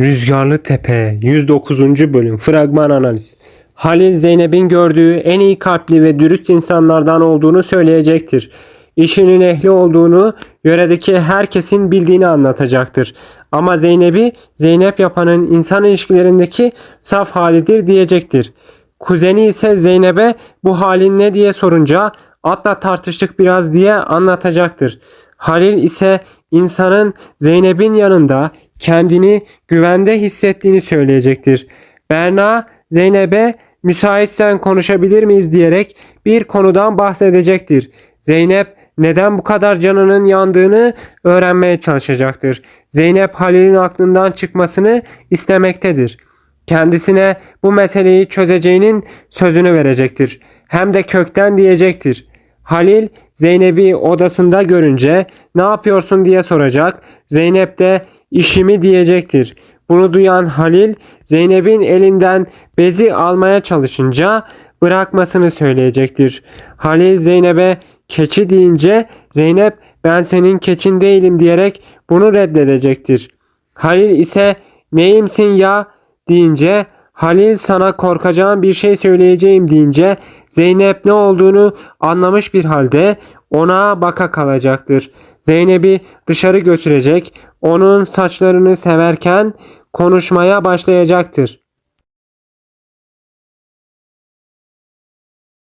Rüzgarlı Tepe 109. bölüm fragman analiz. Halil Zeynep'in gördüğü en iyi kalpli ve dürüst insanlardan olduğunu söyleyecektir. İşinin ehli olduğunu yöredeki herkesin bildiğini anlatacaktır. Ama Zeynep'i Zeynep yapanın insan ilişkilerindeki saf halidir diyecektir. Kuzeni ise Zeynep'e bu halin ne diye sorunca atla tartıştık biraz diye anlatacaktır. Halil ise insanın Zeynep'in yanında kendini güvende hissettiğini söyleyecektir. Berna Zeynep'e müsaitsen konuşabilir miyiz diyerek bir konudan bahsedecektir. Zeynep neden bu kadar canının yandığını öğrenmeye çalışacaktır. Zeynep Halil'in aklından çıkmasını istemektedir. Kendisine bu meseleyi çözeceğinin sözünü verecektir. Hem de kökten diyecektir. Halil Zeynep'i odasında görünce ne yapıyorsun diye soracak. Zeynep de işimi diyecektir. Bunu duyan Halil Zeynep'in elinden bezi almaya çalışınca bırakmasını söyleyecektir. Halil Zeynep'e keçi deyince Zeynep ben senin keçin değilim diyerek bunu reddedecektir. Halil ise neyimsin ya deyince Halil sana korkacağım bir şey söyleyeceğim deyince Zeynep ne olduğunu anlamış bir halde ona baka kalacaktır. Zeynep'i dışarı götürecek, onun saçlarını severken konuşmaya başlayacaktır.